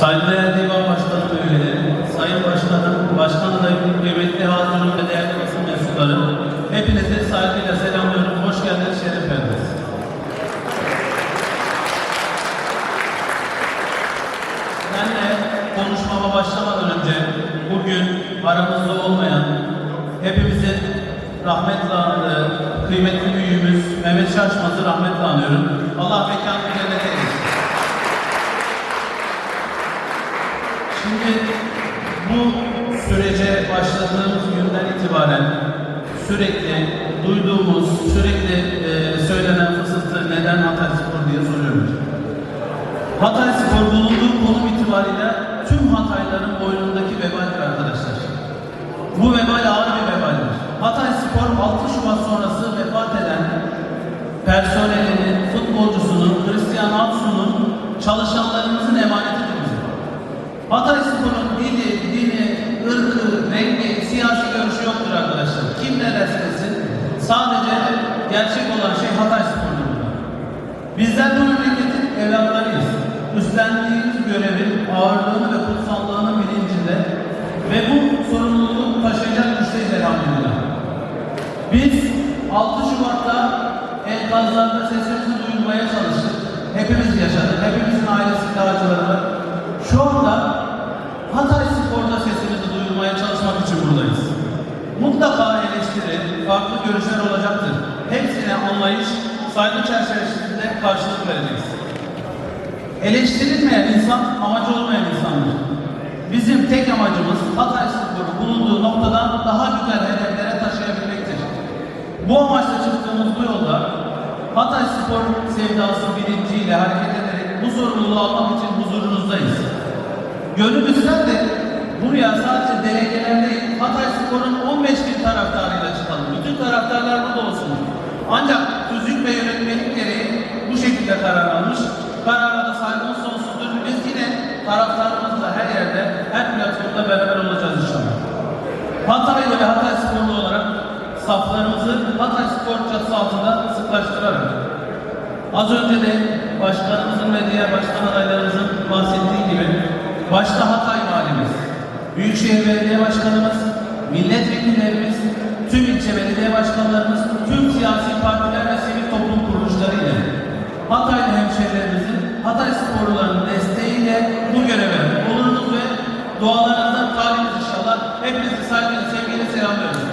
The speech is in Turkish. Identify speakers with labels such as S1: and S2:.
S1: Saygıdeğer Divan Başkanı ve üyeleri, Sayın Başkanım, Başkan adayım, kıymetli hazırım ve değerli basın mensupları, hepinizi saygıyla selamlıyorum. Hoş geldiniz, şeref verdiniz. Ben de konuşmama başlamadan önce bugün aramızda olmayan, hepimizin rahmetle andığı kıymetli büyüğümüz Mehmet Şaşmaz'ı rahmetle anıyorum. Allah mekanını cennet eylesin. Şimdi bu sürece başladığımız günden itibaren sürekli duyduğumuz, sürekli e, söylenen fısıltı neden Hatay Spor diye soruyoruz. Hatay Spor bulunduğu konum itibariyle tüm Hatayların boynundaki vebaldir arkadaşlar. Bu vebal ağır bir vebaldir. Hatay Spor 6 Şubat sonrası vefat eden personelinin, futbolcusunun, Hristiyan Aksu'nun, çalışanlarımızın desin, sadece gerçek olan şey Hatay Spor'dur. Bizler bu memleketin evlatlarıyız. Üstlendiğimiz görevin ağırlığını ve kutsallığını bilincinde ve bu sorumluluğu taşıyacak güçteyiz elhamdülillah. Biz 6 Şubat'ta enkazlarda sesimizi duyurmaya çalıştık. Hepimiz yaşadık. Hepimizin ailesinde acıları var. Şu anda Hatay Spor'da sesimizi duyurmaya çalışmak için buradayız. Mutlaka eleştiri, farklı görüşler olacaktır. Hepsine anlayış, saygı çerçevesinde karşılık vereceğiz. Eleştirilmeyen insan, amacı olmayan insandır. Bizim tek amacımız Hatay Spor'u bulunduğu noktadan daha güzel hedeflere taşıyabilmektir. Bu amaçla çıktığımız bu yolda Hatay Spor sevdası bilinciyle hareket ederek bu sorumluluğu almak için huzurunuzdayız. Gönül ister de buraya sadece delegeler değil, Hatay Spor'un 15 bin taraftarıyla çıkalım. Bütün taraftarlar burada olsun. Ancak tüzük ve yönetmelik gereği bu şekilde karar almış. Karara da saygımız sonsuzdur. Biz yine taraftarımızla her yerde, her platformda beraber olacağız inşallah. Hataylı ve Hatay sporlu olarak saflarımızı Hatay spor çatısı altında sıklaştırarak az önce de başkanımızın ve diğer başkan adaylarımızın bahsettiği gibi başta Hatay Büyükşehir Belediye Başkanımız, milletvekillerimiz, tüm ilçe belediye başkanlarımız, tüm siyasi partiler ve sivil toplum kuruluşları ile Hataylı hemşehrilerimizin Hatay sporlarının desteğiyle bu göreve olurunuz ve dualarınızdan kalbiniz inşallah. Hepinizi saygıyla, sevgiyle selamlıyorum.